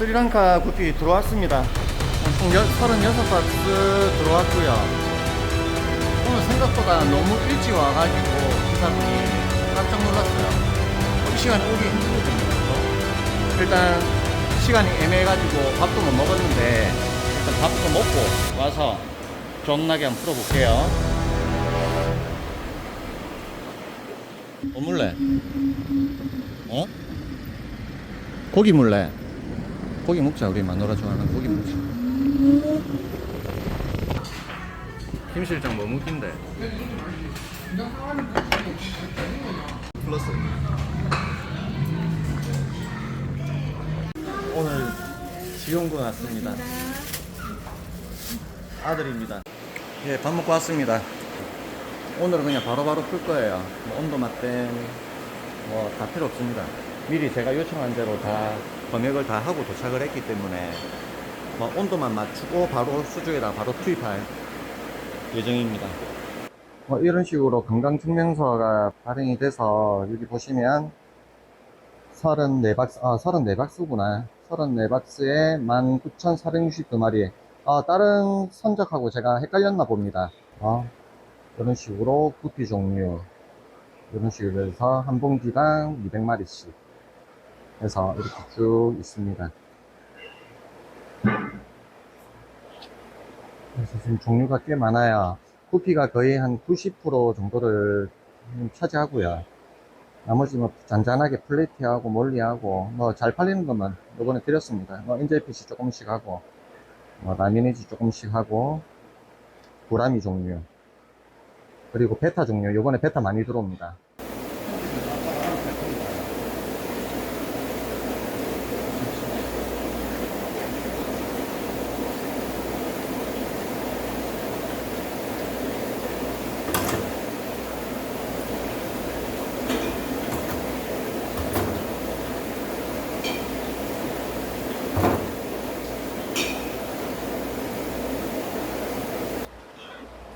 예, 스리랑카 구피 들어왔습니다. 총 36박스 들어왔고요. 오늘 생각보다 너무 일찍 와가지고 기사분이 깜짝 놀랐어요. 이 시간에 오기 힘들거든요. 일단 시간이 애매해가지고 밥도 못 먹었는데 일단 밥도 먹고 와서 존나게 한번 풀어볼게요. 뭐 물래? 어? 고기 물래? 고기 먹자. 우리 마누라 좋아하는 고기 먹자. 김 실장 뭐 먹긴데? 플러스. 오늘 지용군 왔습니다. 아들입니다. 예 밥 먹고 왔습니다. 오늘은 그냥 바로바로 풀 거예요. 뭐 온도 맞댐 뭐다 필요 없습니다. 미리 제가 요청한 대로 다 검역을 다 하고 도착을 했기 때문에 뭐 온도만 맞추고 바로 수주에다 바로 투입할 예정입니다. 뭐 이런 식으로 건강증명서가 발행이 돼서 여기 보시면 34박스, 아 34박스구나. 34박스에 19,462마리. 아 다른 선적하고 제가 헷갈렸나 봅니다. 아, 이런 식으로 구피 종류. 이런 식으로 해서 한 봉지당 200마리씩 해서 이렇게 쭉 있습니다. 그래서 지금 종류가 꽤 많아요. 구피가 거의 한 90% 정도를 차지하고요. 나머지 뭐 잔잔하게 플레이티하고 몰리하고 뭐 잘 팔리는 것만 요번에 드렸습니다. 뭐 인젤피시 조금씩 하고 뭐 라미네지 조금씩 하고 구라미 종류 그리고 베타 종류 요번에 베타 많이 들어옵니다.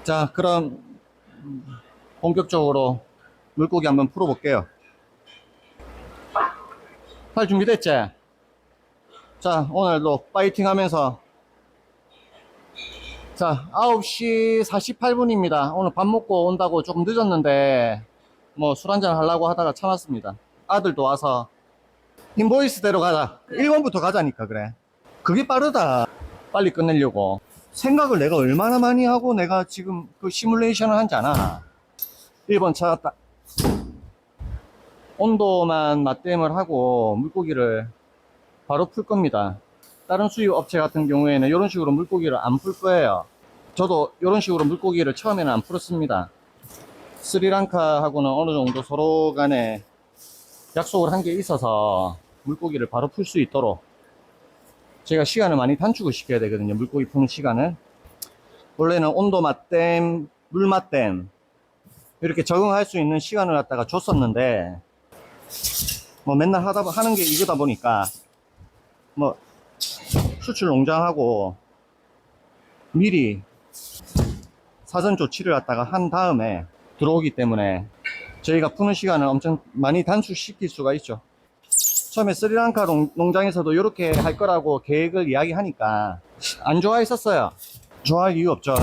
자, 그럼 본격적으로 물고기 한번 풀어볼게요. 팔 준비됐지? 자, 오늘도 파이팅 하면서 자, 9시 48분입니다. 오늘 밥 먹고 온다고 조금 늦었는데 뭐 술 한잔 하려고 하다가 참았습니다. 아들도 와서 인보이스대로 가자. 1번부터 가자니까 그래. 그게 빠르다. 빨리 끝내려고. 생각을 내가 얼마나 많이 하고 내가 지금 그 시뮬레이션을 한지 아나. 1번 찾았다. 온도만 맞댐을 하고 물고기를 바로 풀 겁니다. 다른 수입 업체 같은 경우에는 이런 식으로 물고기를 안 풀 거예요. 저도 이런 식으로 물고기를 처음에는 안 풀었습니다. 스리랑카하고는 어느 정도 서로 간에 약속을 한 게 있어서 물고기를 바로 풀 수 있도록 제가 시간을 많이 단축을 시켜야 되거든요. 물고기 푸는 시간을. 원래는 온도 맞댐, 물 맞댐 이렇게 적응할 수 있는 시간을 갖다가 줬었는데 뭐 맨날 하다 하는 게 이거다 보니까 뭐 수출 농장하고 미리 사전 조치를 갖다가 한 다음에 들어오기 때문에 저희가 푸는 시간을 엄청 많이 단축시킬 수가 있죠. 처음에 스리랑카 농- 농장에서도 이렇게 할 거라고 계획을 이야기하니까 안 좋아했었어요. 좋아할 이유 없죠.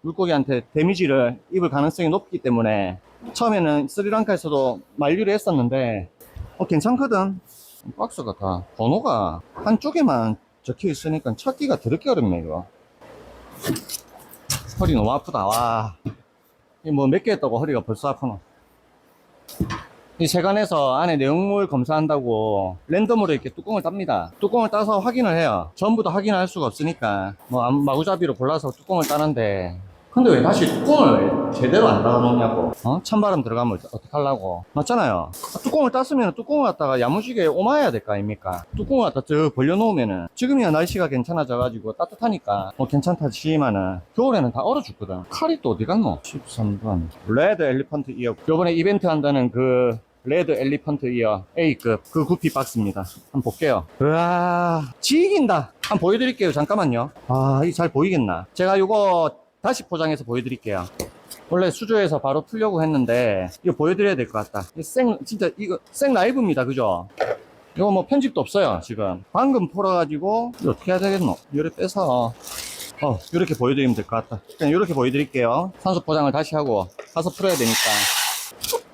물고기한테 데미지를 입을 가능성이 높기 때문에 처음에는 스리랑카에서도 만류를 했었는데 어, 괜찮거든. 박스가 다 번호가 한쪽에만 적혀 있으니까 찾기가 더럽게 어렵네 이거. 허리 너무 아프다. 와. 뭐 몇 개 했다고 허리가 벌써 아프노. 이 세관에서 안에 내용물 검사한다고 랜덤으로 이렇게 뚜껑을 땁니다. 뚜껑을 따서 확인을 해요. 전부 다 확인할 수가 없으니까. 뭐 마구잡이로 골라서 뚜껑을 따는데. 근데 왜 다시 뚜껑을 제대로 안 따놓냐고. 어? 찬바람 들어가면 어떡하려고. 맞잖아요. 뚜껑을 땄으면 뚜껑을 갖다가 야무지게 오마해야 될 거 아닙니까? 뚜껑을 갖다 쭉 벌려놓으면은 지금이야 날씨가 괜찮아져 가지고 따뜻하니까 뭐 괜찮다 치지만은 겨울에는 다 얼어 죽거든. 칼이 또 어디 갔노? 13번. 레드 엘리펀트 이어 요번에 이벤트 한다는 그 레드 엘리펀트 이어 A급 그 구피 박스입니다. 한번 볼게요. 으아 지긴다. 한번 보여드릴게요. 잠깐만요. 아 이 잘 보이겠나? 제가 요거 다시 포장해서 보여드릴게요. 원래 수조에서 바로 풀려고 했는데 이거 보여드려야 될 것 같다. 이거 생 진짜 이거 생 라이브입니다. 그죠? 이거 뭐 편집도 없어요, 지금. 방금 풀어가지고, 이거 어떻게 해야 되겠노? 요래 빼서, 어, 이렇게 보여드리면 될 것 같다. 그냥 이렇게 보여드릴게요. 산소 포장을 다시 하고, 가서 풀어야 되니까.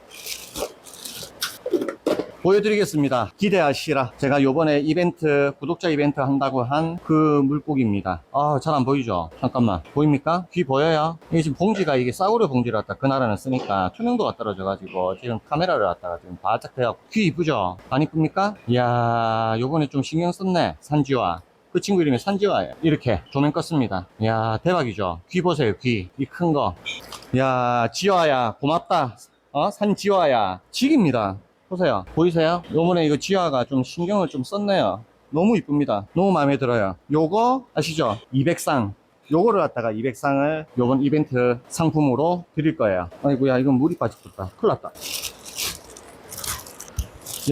보여드리겠습니다. 기대하시라. 제가 요번에 이벤트, 구독자 이벤트 한다고 한 그 물고기입니다. 아, 잘 안 보이죠? 잠깐만. 보입니까? 귀 보여요? 이게 지금 봉지가 이게 싸구려 봉지를 갖다 그 나라는 쓰니까 투명도가 떨어져가지고 지금 카메라를 갖다가 지금 바짝 대갖고 귀 이쁘죠? 안 이쁩니까? 이야, 요번에 좀 신경 썼네. 산지와. 그 친구 이름이 산지와예요. 이렇게 조명 껐습니다. 이야, 대박이죠? 귀 보세요, 귀. 이 큰 거. 야, 지화야, 고맙다. 어? 산지화야. 직입니다. 보세요. 보이세요? 요번에 이거 지화가 좀 신경을 좀 썼네요. 너무 이쁩니다. 너무 마음에 들어요. 요거 아시죠? 200상. 요거를 갖다가 200상을 요번 이벤트 상품으로 드릴 거예요. 아이고야, 이건 물이 빠졌다. 큰일 났다.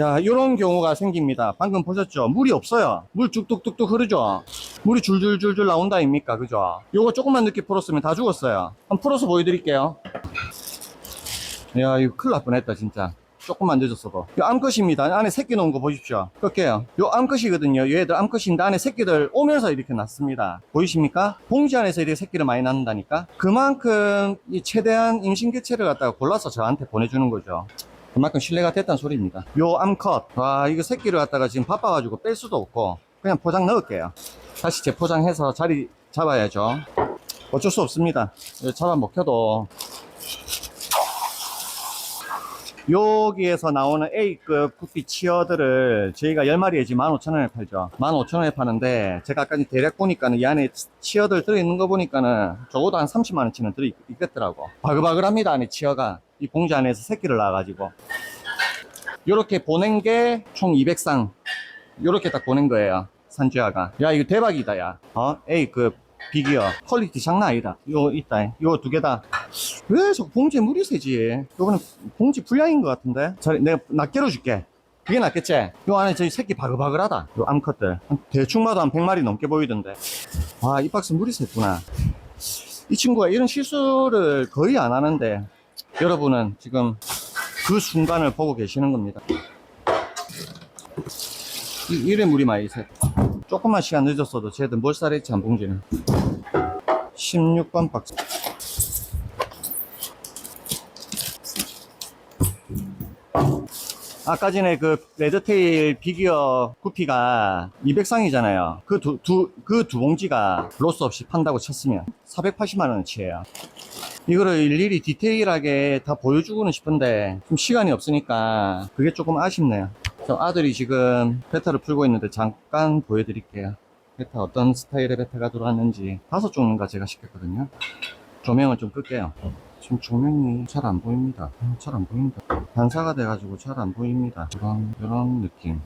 야, 이런 경우가 생깁니다. 방금 보셨죠? 물이 없어요. 물 쭉뚝뚝뚝 흐르죠? 물이 줄줄줄줄 나온다, 아닙니까? 그죠? 요거 조금만 늦게 풀었으면 다 죽었어요. 한번 풀어서 보여드릴게요. 야, 이거 큰일 날 뻔했다, 진짜. 조금만 늦었어도. 이 암컷입니다. 안에 새끼 놓은 거 보십시오. 끌게요. 요 암컷이거든요. 얘들 암컷인데 안에 새끼들 오면서 이렇게 났습니다. 보이십니까? 봉지 안에서 이렇게 새끼를 많이 낳는다니까? 그만큼 이 최대한 임신 개체를 갖다가 골라서 저한테 보내주는 거죠. 그만큼 신뢰가 됐다는 소리입니다. 요 암컷. 와, 이거 새끼를 갖다가 지금 바빠가지고 뺄 수도 없고, 그냥 포장 넣을게요. 다시 재포장해서 자리 잡아야죠. 어쩔 수 없습니다. 이거 잡아 먹혀도. 여기에서 나오는 A급 구피 치어들을 저희가 10마리에 지금 15,000원에 팔죠. 15,000원에 파는데, 제가 아까 대략 보니까는 이 안에 치어들 들어있는 거 보니까는 적어도 한 30만원치는 들어있겠더라고. 바글바글합니다, 안에 치어가. 이 봉지 안에서 새끼를 낳아가지고. 요렇게 보낸 게 총 200상. 요렇게 딱 보낸 거예요. 산주아가. 야, 이거 대박이다, 야. 어? A급 비기어. 퀄리티 장난 아니다. 이거 있다. 이거 두 개다. 왜저 봉지에 물이 새지? 요거는 봉지 불량인 것 같은데? 자, 내가 낱개로 줄게. 그게 낫겠지? 요 안에 저희 새끼 바글바글하다. 요 암컷들. 대충 봐도 한 100마리 넘게 보이던데. 와, 이 박스 물이 샜구나. 이 친구가 이런 실수를 거의 안 하는데, 여러분은 지금 그 순간을 보고 계시는 겁니다. 이, 이래 물이 많이 새. 조금만 시간 늦었어도 쟤들 몰살했지, 한 봉지는. 16번 박스. 아까 전에 그 레드테일 비기어 구피가 200상이잖아요. 그 두, 두, 그 두 봉지가 로스 없이 판다고 쳤으면 480만원어치예요. 이거를 일일이 디테일하게 다 보여주고는 싶은데 좀 시간이 없으니까 그게 조금 아쉽네요. 저 아들이 지금 베타를 풀고 있는데 잠깐 보여드릴게요. 베타 어떤 스타일의 베타가 들어왔는지 다섯 종인가 제가 시켰거든요. 조명을 좀 끌게요. 지금 조명이 잘 안 보입니다. 잘 안 보인다. 반사가 돼가지고 잘 안 보입니다. 이런, 이런 느낌.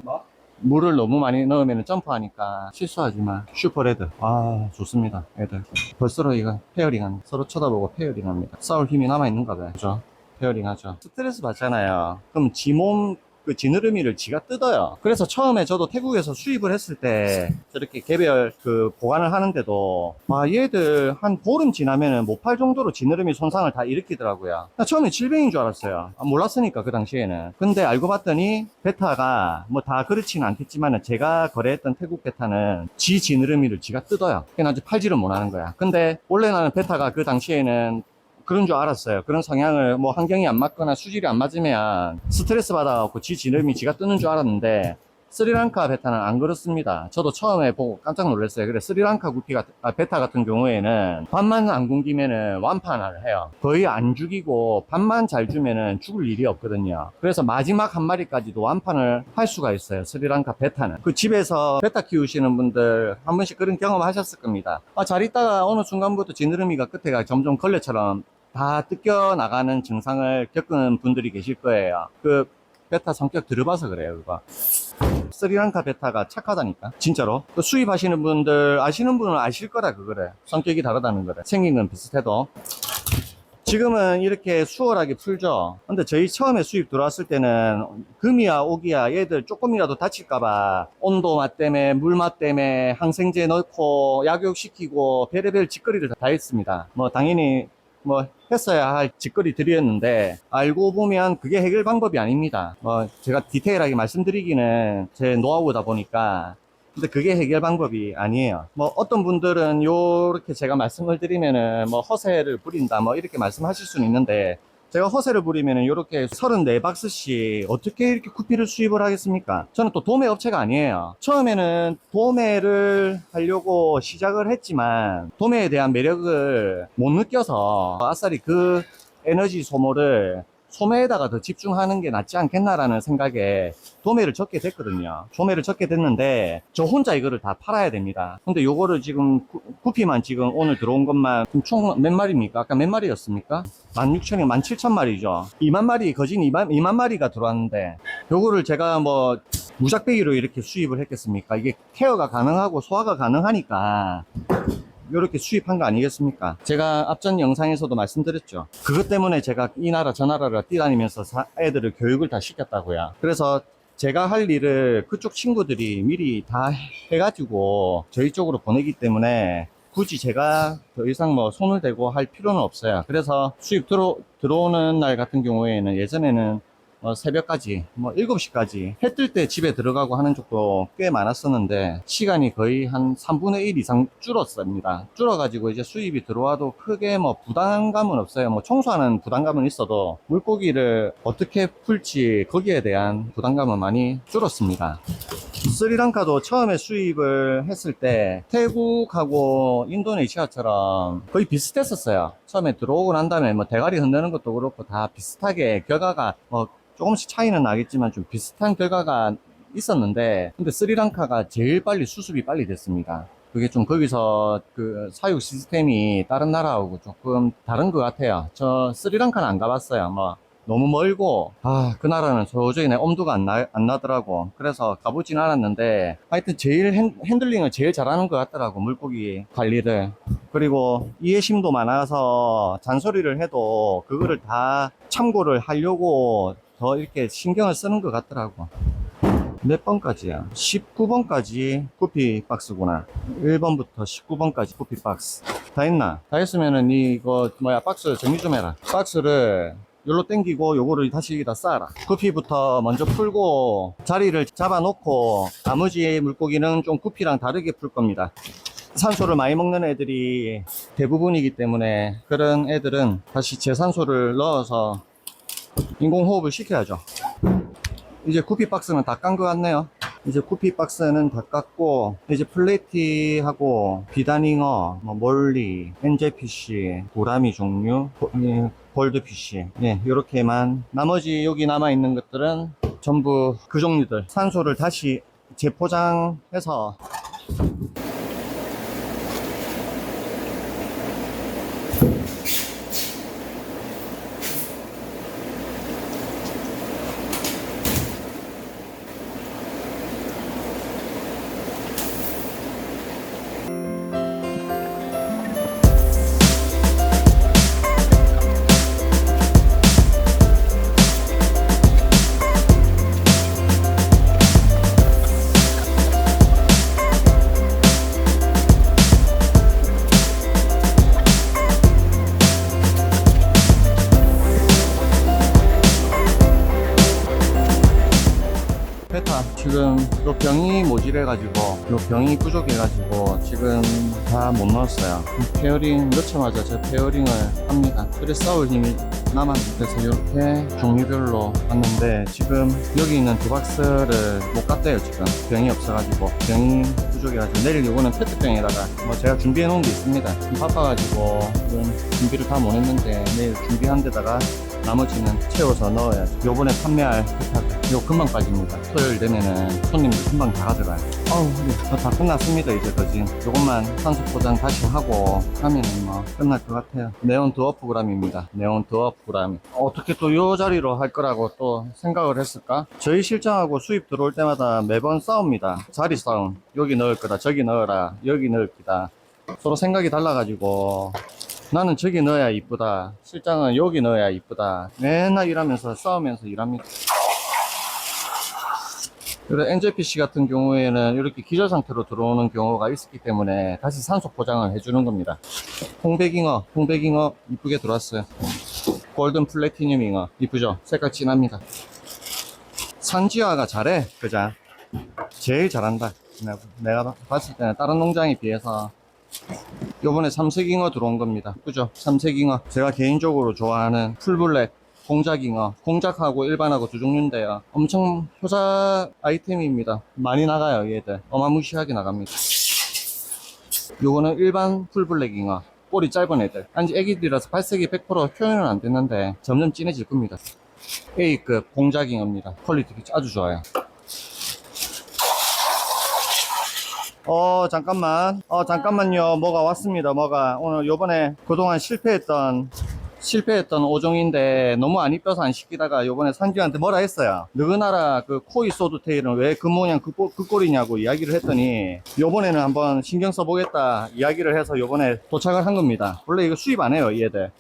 물을 너무 많이 넣으면 점프하니까 실수하지만 슈퍼레드 아 좋습니다 애들 벌써 이거 페어링한 서로 쳐다보고 페어링 합니다 싸울 힘이 남아있는가 봐요 그죠 페어링 하죠 스트레스 받잖아요 그럼 지몸 그 지느러미를 지가 뜯어요. 그래서 처음에 저도 태국에서 수입을 했을 때 저렇게 개별 그 보관을 하는데도 아 얘들 한 보름 지나면은 못 팔 정도로 지느러미 손상을 다 일으키더라고요. 나 처음에 질병인 줄 알았어요. 아, 몰랐으니까 그 당시에는. 근데 알고 봤더니 베타가 뭐 다 그렇지는 않겠지만은 제가 거래했던 태국 베타는 지 지느러미를 지가 뜯어요. 그래서 아직 팔지를 못하는 거야. 근데 원래 나는 베타가 그 당시에는 그런 줄 알았어요. 그런 성향을 뭐 환경이 안 맞거나 수질이 안 맞으면 스트레스 받아갖고 지 지름이 지가 뜨는 줄 알았는데 스리랑카 베타는 안 그렇습니다. 저도 처음에 보고 깜짝 놀랐어요. 그래 스리랑카 구피 같은 아, 베타 같은 경우에는 밥만 안 굶기면은 완판을 해요. 거의 안 죽이고 밥만 잘 주면은 죽을 일이 없거든요. 그래서 마지막 한 마리까지도 완판을 할 수가 있어요. 스리랑카 베타는 그 집에서 베타 키우시는 분들 한 번씩 그런 경험 하셨을 겁니다. 아, 잘 있다가 어느 순간부터 지느러미가 끝에가 점점 걸레처럼 다 뜯겨 나가는 증상을 겪은 분들이 계실 거예요. 그 베타 성격 들어봐서 그래요, 그거. 스리랑카 베타가 착하다니까. 진짜로. 그 수입하시는 분들, 아시는 분은 아실 거라, 그거래. 성격이 다르다는 거래. 생긴 건 비슷해도. 지금은 이렇게 수월하게 풀죠. 근데 저희 처음에 수입 들어왔을 때는 금이야 오기야 얘들 조금이라도 다칠까봐 온도 맛 때문에 물 맛 때문에 항생제 넣고 약욕시키고 별의별 짓거리를 다 했습니다. 뭐 당연히 뭐 했어야 할 짓거리들이었는데 알고 보면 그게 해결 방법이 아닙니다. 뭐 제가 디테일하게 말씀드리기는 제 노하우다 보니까 근데 그게 해결 방법이 아니에요. 뭐 어떤 분들은 요렇게 제가 말씀을 드리면은 뭐 허세를 부린다 뭐 이렇게 말씀하실 수는 있는데 제가 허세를 부리면은 요렇게 34박스씩 어떻게 이렇게 쿠피를 수입을 하겠습니까? 저는 또 도매 업체가 아니에요. 처음에는 도매를 하려고 시작을 했지만 도매에 대한 매력을 못 느껴서 아싸리 그 에너지 소모를 소매에다가 더 집중하는 게 낫지 않겠나라는 생각에 도매를 적게 됐거든요. 도매를 적게 됐는데 저 혼자 이거를 다 팔아야 됩니다. 근데 요거를 지금 구- 구피만 지금 오늘 들어온 것만 총 몇 마리입니까? 아까 몇 마리였습니까? 16,000이 17,000마리죠. 2만 마리 거진 2만, 2만 마리가 들어왔는데 요거를 제가 뭐 무작배기로 이렇게 수입을 했겠습니까? 이게 케어가 가능하고 소화가 가능하니까 이렇게 수입한 거 아니겠습니까? 제가 앞전 영상에서도 말씀드렸죠. 그것 때문에 제가 이 나라 저 나라를 뛰다니면서 사- 애들을 교육을 다 시켰다고요. 그래서 제가 할 일을 그쪽 친구들이 미리 다 해가지고 저희 쪽으로 보내기 때문에 굳이 제가 더 이상 뭐 손을 대고 할 필요는 없어요. 그래서 수입 들어, 들어오는 날 같은 경우에는 예전에는 뭐 새벽까지, 뭐 7시까지 해 뜰 때 집에 들어가고 하는 쪽도 꽤 많았었는데 시간이 거의 한 3분의 1 이상 줄었습니다. 줄어가지고 이제 수입이 들어와도 크게 뭐 부담감은 없어요. 뭐 청소하는 부담감은 있어도 물고기를 어떻게 풀지 거기에 대한 부담감은 많이 줄었습니다. 스리랑카도 처음에 수입을 했을 때 태국하고 인도네시아처럼 거의 비슷했었어요. 처음에 들어오고 난 다음에 뭐 대가리 흔드는 것도 그렇고 다 비슷하게 결과가 뭐 조금씩 차이는 나겠지만 좀 비슷한 결과가 있었는데 근데 스리랑카가 제일 빨리 수습이 빨리 됐습니다. 그게 좀 거기서 그 사육 시스템이 다른 나라하고 조금 다른 것 같아요. 저 스리랑카는 안 가봤어요. 뭐 너무 멀고 아 그 나라는 도저히 내 엄두가 안, 나, 안 나더라고. 그래서 가보진 않았는데 하여튼 제일 핸, 핸들링을 제일 잘하는 것 같더라고 물고기 관리를. 그리고 이해심도 많아서 잔소리를 해도 그거를 다 참고를 하려고 더 이렇게 신경을 쓰는 것 같더라고. 몇 번까지야? 19번까지 쿠피 박스구나. 1번부터 19번까지 쿠피 박스. 다 했나? 다 했으면은 이거 뭐야 박스 정리 좀 해라. 박스를 요로 당기고 요거를 다시 여기다 쌓아라. 구피부터 먼저 풀고 자리를 잡아 놓고 나머지 물고기는 좀 구피랑 다르게 풀 겁니다. 산소를 많이 먹는 애들이 대부분이기 때문에 그런 애들은 다시 재산소를 넣어서 인공호흡을 시켜야죠. 이제 구피 박스는 다 깐 것 같네요. 이제 구피 박스는 다 깠고 이제 플레이티하고 비단잉어, 뭐 몰리, 엔젤피쉬, 고라미 종류, 고- 예, 골드피쉬. 예, 이렇게만 나머지 여기 남아 있는 것들은 전부 그 종류들. 산소를 다시 재포장해서 병이 모질해가지고 요 병이 부족해가지고 지금 다 못 넣었어요. 페어링 넣자마자 저 페어링을 합니다. 그래서 싸울 힘이 남았는데 그래서 이렇게 종류별로 왔는데 지금 여기 있는 두 박스를 못 갔대요 지금. 병이 없어가지고. 병이 부족해가지고. 내일 요거는 페트병에다가 뭐 제가 준비해 놓은 게 있습니다. 좀 바빠가지고 지금 준비를 다 못 했는데 내일 준비한 데다가 나머지는 채워서 넣어야지. 요번에 판매할 부탁, 요 금방 빠집니다. 토요일 되면은 손님들 금방 다 가져가요. 어우, 네. 다 끝났습니다, 이제 거진. 요것만 산소 포장 다시 하고 하면은 뭐 끝날 것 같아요. 네온 드워프그램입니다. 네온 드워프그램. 어떻게 또 요 자리로 할 거라고 또 생각을 했을까? 저희 실장하고 수입 들어올 때마다 매번 싸웁니다. 자리 싸움. 여기 넣을 거다, 저기 넣어라, 여기 넣을 기다. 서로 생각이 달라가지고 나는 저기 넣어야 이쁘다. 실장은 여기 넣어야 이쁘다. 맨날 일하면서 싸우면서 일합니다. 그리고 NJPC 같은 경우에는 이렇게 기절 상태로 들어오는 경우가 있었기 때문에 다시 산소 포장을 해주는 겁니다. 홍백잉어, 홍백잉어 이쁘게 들어왔어요. 골든 플래티늄 잉어 이쁘죠? 색깔 진합니다. 산지화가 잘해, 그자? 제일 잘한다. 내가, 봤을 때는 다른 농장에 비해서 요번에 삼색잉어 들어온 겁니다. 그죠? 삼색잉어. 제가 개인적으로 좋아하는 풀블랙 공작잉어. 공작하고 일반하고 두 종류인데요. 엄청 효자 아이템입니다. 많이 나가요, 얘들. 어마무시하게 나갑니다. 요거는 일반 풀블랙잉어. 꼬리 짧은 애들. 아직 애기들이라서 발색이 100% 표현은 안 됐는데 점점 진해질 겁니다. A급 공작잉어입니다. 퀄리티 아주 좋아요. 어 잠깐만 어 잠깐만요 뭐가 왔습니다 뭐가 오늘 요번에 그동안 실패했던 실패했던 오종인데 너무 안 이뻐서 안 시키다가 요번에 산지한테 뭐라 했어요 느그나라 그 코이 소드 테일은 왜 그 모양 그, 꼴- 그 꼴이냐고 이야기를 했더니 요번에는 한번 신경 써보겠다 이야기를 해서 요번에 도착을 한 겁니다 원래 이거 수입 안 해요 얘들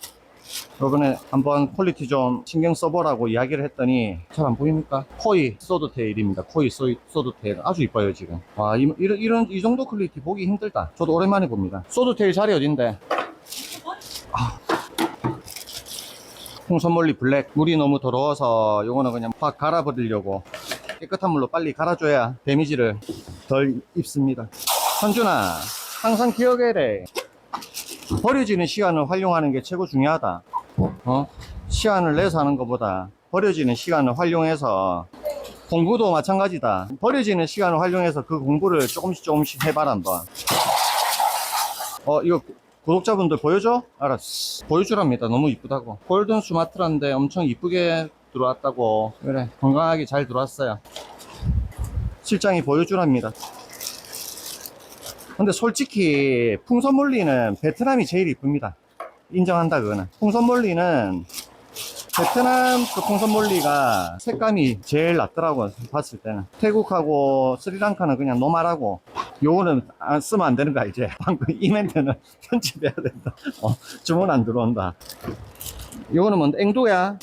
요번에 한번 퀄리티 좀 신경 써보라고 이야기를 했더니 잘 안 보입니까? 코이 소드테일입니다. 코이 소, 소드테일 아주 이뻐요 지금. 와 이, 이런 이런 이 정도 퀄리티 보기 힘들다. 저도 오랜만에 봅니다. 소드테일 자리 어딘데? 아. 홍선멀리 블랙 물이 너무 더러워서 요거는 그냥 확 갈아 버리려고 깨끗한 물로 빨리 갈아줘야 데미지를 덜 입습니다. 선준아 항상 기억해래. 버려지는 시간을 활용하는 게 최고 중요하다. 어? 시간을 내서 하는 것보다 버려지는 시간을 활용해서 공부도 마찬가지다. 버려지는 시간을 활용해서 그 공부를 조금씩 조금씩 해봐라 한번. 어, 이거 구독자분들 보여줘? 알았어. 보여주랍니다. 너무 이쁘다고. 골든 수마트라인데 엄청 이쁘게 들어왔다고. 그래, 건강하게 잘 들어왔어요. 실장이 보여주랍니다. 근데 솔직히 풍선몰리는 베트남이 제일 이쁩니다. 인정한다 그거는. 풍선몰리는 베트남 그 풍선몰리가 색감이 제일 낫더라고 봤을 때는. 태국하고 스리랑카는 그냥 노말하고 요거는 안 쓰면 안 되는 거 알지? 방금 이 멘트는 편집해야 된다. 어, 주문 안 들어온다. 요거는 뭔데? 앵도야.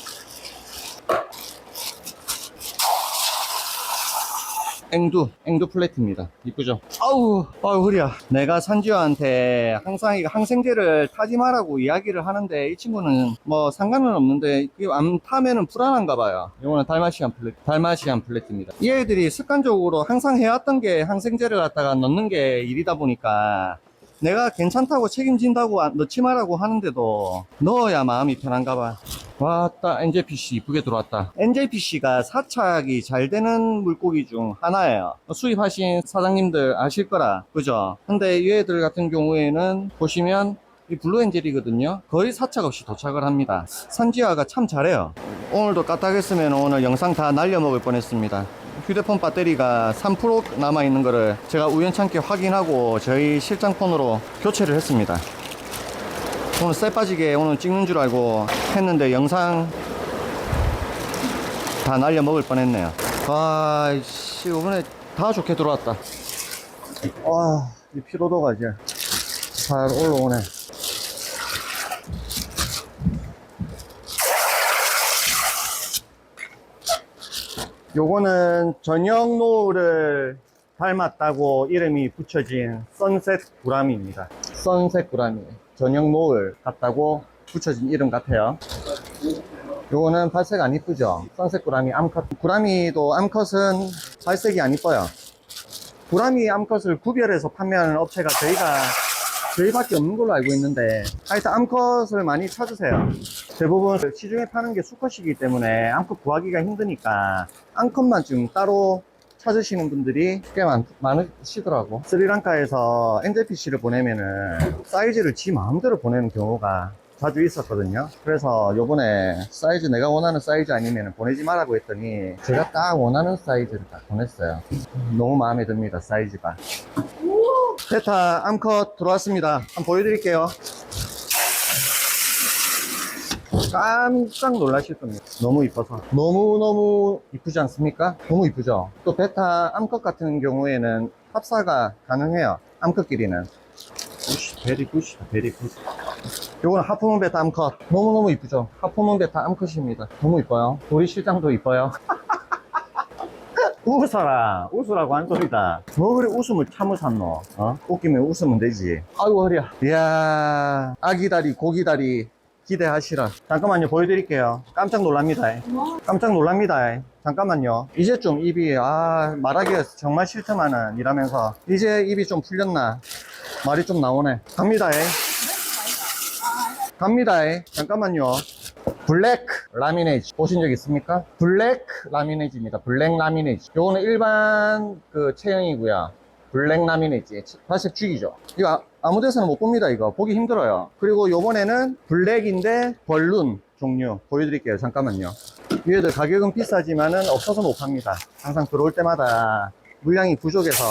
앵두, 앵두 플레트입니다. 이쁘죠? 아우, 아우, 허리야. 내가 산지어한테 항상 이 항생제를 타지 마라고 이야기를 하는데 이 친구는 뭐 상관은 없는데 안 타면은 불안한가 봐요. 이거는 달마시안 플레트, 달마시안 플레트입니다. 이 애들이 습관적으로 항상 해왔던 게 항생제를 갖다가 넣는 게 일이다 보니까 내가 괜찮다고 책임진다고 안- 넣지 마라고 하는데도 넣어야 마음이 편한가 봐. 왔다, NJPC 이쁘게 들어왔다. NJPC가 사착이 잘 되는 물고기 중 하나예요. 수입하신 사장님들 아실 거라, 그죠? 근데 얘들 같은 경우에는 보시면 이 블루 엔젤이거든요. 거의 사착 없이 도착을 합니다. 산지아가 참 잘해요. 오늘도 까딱했으면 오늘 영상 다 날려먹을 뻔했습니다. 휴대폰 배터리가 3% 남아있는 거를 제가 우연찮게 확인하고 저희 실장 폰으로 교체를 했습니다. 오늘 쎄 빠지게 오늘 찍는 줄 알고 했는데 영상 다 날려 먹을 뻔했네요. 아, 씨, 이번에 다 좋게 들어왔다. 와, 이 피로도가 이제 잘 올라오네. 요거는 전형 노을을 닮았다고 이름이 붙여진 선셋 구라미입니다. 선셋 구라미. 전형 노을 같다고 붙여진 이름 같아요. 요거는 발색 안 이쁘죠? 선셋 구라미 암컷. 구라미도 암컷은 발색이 안 이뻐요. 구라미 암컷을 구별해서 판매하는 업체가 저희가 저희밖에 없는 걸로 알고 있는데 하여튼 암컷을 많이 찾으세요 대부분 시중에 파는 게 수컷이기 때문에 암컷 구하기가 힘드니까 암컷만 좀 따로 찾으시는 분들이 꽤 많, 많으시더라고. 스리랑카에서 NJPC를 보내면은 사이즈를 지 마음대로 보내는 경우가 자주 있었거든요. 그래서 요번에 사이즈 내가 원하는 사이즈 아니면 보내지 말라고 했더니 제가 딱 원하는 사이즈를 딱 보냈어요. 너무 마음에 듭니다 사이즈가. 베타 암컷 들어왔습니다. 한번 보여드릴게요. 깜짝 놀라실 겁니다. 너무 이뻐서. 너무너무 이쁘지 않습니까? 너무 이쁘죠? 또 베타 암컷 같은 경우에는 합사가 가능해요. 암컷끼리는. 굿, 베리 굿이다, 베리 굿. 요거는 하프문 베타 암컷. 너무너무 이쁘죠? 하프문 베타 암컷입니다. 너무 이뻐요. 우리 실장도 이뻐요. 웃어라. 웃으라고 한 소리다. 뭐 그래 웃음을 참을 샀노? 어? 웃기면 웃으면 되지. 아이고, 허리야. 이야, 아기다리, 고기다리. 기대하시라. 잠깐만요, 보여드릴게요. 깜짝 놀랍니다. 깜짝 놀랍니다. 잠깐만요. 이제 좀 입이, 아, 말하기가 정말 싫더만은, 이러면서. 이제 입이 좀 풀렸나? 말이 좀 나오네. 갑니다. 갑니다. 잠깐만요. 블랙 라미네이지 보신 적 있습니까? 블랙 라미네이지입니다. 블랙 라미네이지. 요거는 일반 그 체형이고요. 블랙 라미네이지. 발색 죽이죠. 이거 아- 아무 데서는 못 봅니다. 이거 보기 힘들어요. 그리고 요번에는 블랙인데 벌룬 종류 보여드릴게요. 잠깐만요. 얘들 가격은 비싸지만은 없어서 못 팝니다. 항상 들어올 때마다 물량이 부족해서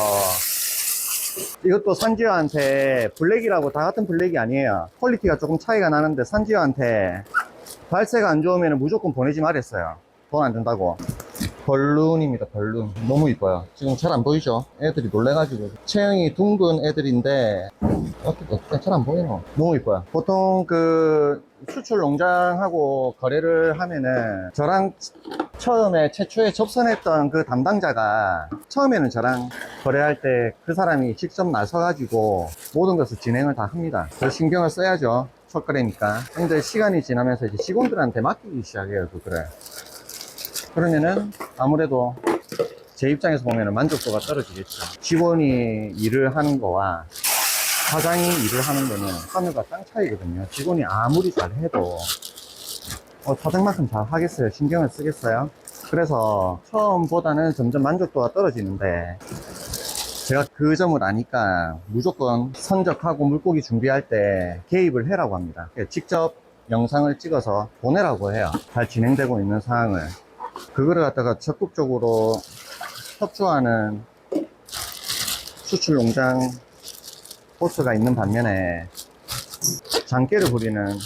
이것도 산지어한테 블랙이라고 다 같은 블랙이 아니에요. 퀄리티가 조금 차이가 나는데 산지어한테 발색 안 좋으면 무조건 보내지 말랬어요. 돈 안 준다고. 벌룬입니다, 벌룬. 너무 이뻐요. 지금 잘 안 보이죠? 애들이 놀래가지고. 체형이 둥근 애들인데, 어떻게, 어떻게 잘 안 보이노? 너무 이뻐요. 보통 그, 수출 농장하고 거래를 하면은, 저랑 처음에 최초에 접선했던 그 담당자가 처음에는 저랑 거래할 때 그 사람이 직접 나서가지고 모든 것을 진행을 다 합니다. 더 신경을 써야죠. 첫 거래니까. 근데 시간이 지나면서 이제 직원들한테 맡기기 시작해요, 그거를. 그 러면은 아무래도 제 입장에서 보면은 만족도가 떨어지겠죠. 직원이 일을 하는 거와 사장이 일을 하는 거는 하늘과 땅 차이거든요. 직원이 아무리 잘해도 어, 사장만큼 잘 하겠어요? 신경을 쓰겠어요? 그래서 처음보다는 점점 만족도가 떨어지는데 제가 그 점을 아니까 무조건 선적하고 물고기 준비할 때 개입을 해라고 합니다. 직접 영상을 찍어서 보내라고 해요. 잘 진행되고 있는 상황을. 그거를 갖다가 적극적으로 협조하는 수출 농장 보스가 있는 반면에 장깨를 부리는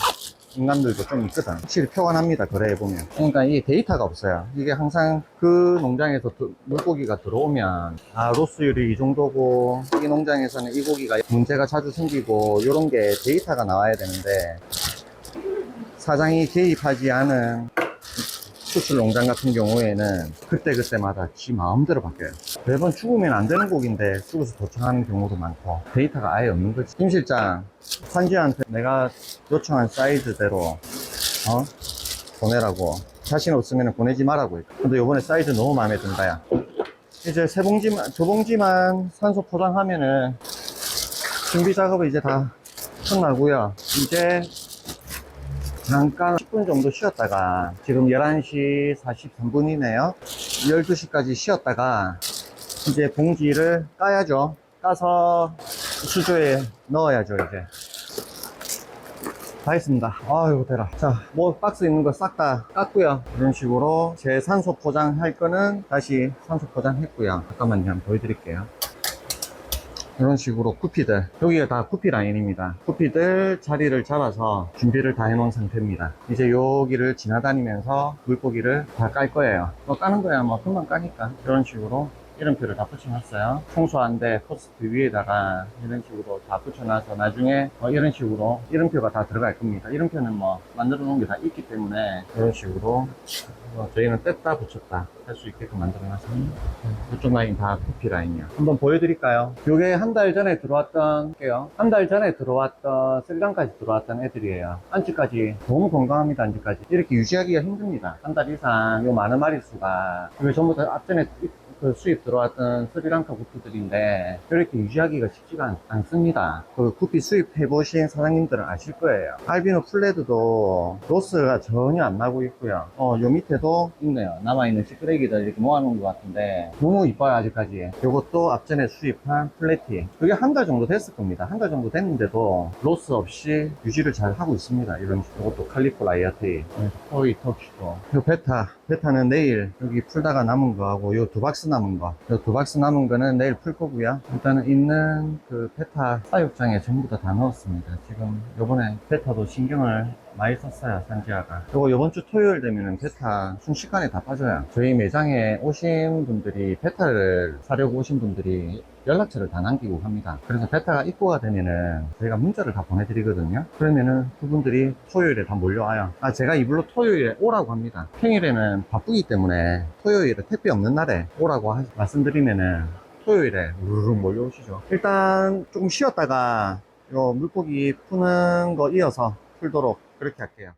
인간들도 좀 있거든. 확실히 표현합니다. 거래해 보면. 그러니까 이 데이터가 없어요. 이게 항상 그 농장에서 드- 물고기가 들어오면, 아, 로스율이 이 정도고, 이 농장에서는 이 고기가 문제가 자주 생기고, 이런 게 데이터가 나와야 되는데, 사장이 개입하지 않은 수출 농장 같은 경우에는 그때그때마다 지 마음대로 바뀌어요. 매번 죽으면 안 되는 고기인데 죽어서 도착하는 경우도 많고 데이터가 아예 없는 거지. 김 실장, 산지한테 내가 요청한 사이즈대로 어? 보내라고. 자신 없으면 보내지 말라고. 근데 요번에 사이즈 너무 마음에 든다, 야. 이제 세 봉지만, 두 봉지만 산소 포장하면은 준비 작업은 이제 다 끝나고요. 이제 잠깐 10분 정도 쉬었다가 지금 11시 43분이네요. 12시까지 쉬었다가 이제 봉지를 까야죠. 까서 수조에 넣어야죠 이제. 다 했습니다. 아유 대라 자뭐 박스 있는 거 싹 다 깠고요. 이런 식으로 제 산소 포장할 거는 다시 산소 포장했고요. 잠깐만요 한번 보여드릴게요 이런 식으로 쿠피들. 여기가 다 쿠피 라인입니다. 쿠피들 자리를 잡아서 준비를 다 해놓은 상태입니다. 이제 여기를 지나다니면서 물고기를 다 깔 거예요. 뭐 까는 거야. 뭐 금방 까니까. 이런 식으로 이름표를 다 붙여놨어요 청소한데 포스트 위에다가 이런 식으로 다 붙여놔서 나중에 뭐 이런 식으로 이름표가 다 들어갈 겁니다 이름표는 뭐 만들어 놓은 게 다 있기 때문에 이런 식으로 어, 저희는 뗐다 붙였다 할 수 있게끔 만들어 놨습니다 이쪽 라인 다 쿠피 라인이요. 한번 보여드릴까요? 요게 한 달 전에 들어왔던 게요. 한 달 전에 들어왔던 스리랑까지 들어왔던 애들이에요. 안치까지 너무 건강합니다. 안치까지 이렇게 유지하기가 힘듭니다. 한 달 이상 요 많은 마리수가 이거 전부 다 앞전에 그 수입 들어왔던 스리랑카 구피들인데 이렇게 유지하기가 쉽지가 않, 습니다그 구피 수입해보신 사장님들은 아실 거예요. 알비노 플레드도 로스가 전혀 안 나고 있고요. 어, 요 밑에도 있네요. 남아있는 시끄레기들 이렇게 모아놓은 것 같은데 너무 이뻐요 아직까지. 요것도 앞전에 수입한 플래티. 그게 한 달 정도 됐을 겁니다. 한 달 정도 됐는데도 로스 없이 유지를 잘 하고 있습니다. 이런 이것도 칼리포 라이아테이. 코이 턱시도. 요 베타. 베타는 내일 여기 풀다가 남은 거하고 요 두 박스 남은 거. 요 두 박스 남은 거는 내일 풀 거고요. 일단은 있는 그 베타 사육장에 전부 다 다 넣었습니다. 지금 요번에 베타도 신경을 많이 썼어요, 산지아가. 그리고 이번 주 토요일 되면은 베타 순식간에 다 빠져요. 저희 매장에 오신 분들이 베타를 사려고 오신 분들이 연락처를 다 남기고 갑니다. 그래서 베타가 입고가 되면은 저희가 문자를 다 보내드리거든요. 그러면은 그분들이 토요일에 다 몰려와요. 아, 제가 이불로 토요일에 오라고 합니다. 평일에는 바쁘기 때문에 토요일에 택배 없는 날에 오라고 하- 말씀드리면은 토요일에 우르르 몰려오시죠. 일단 조금 쉬었다가 요 물고기 푸는 거 이어서 풀도록 그렇게 할게요.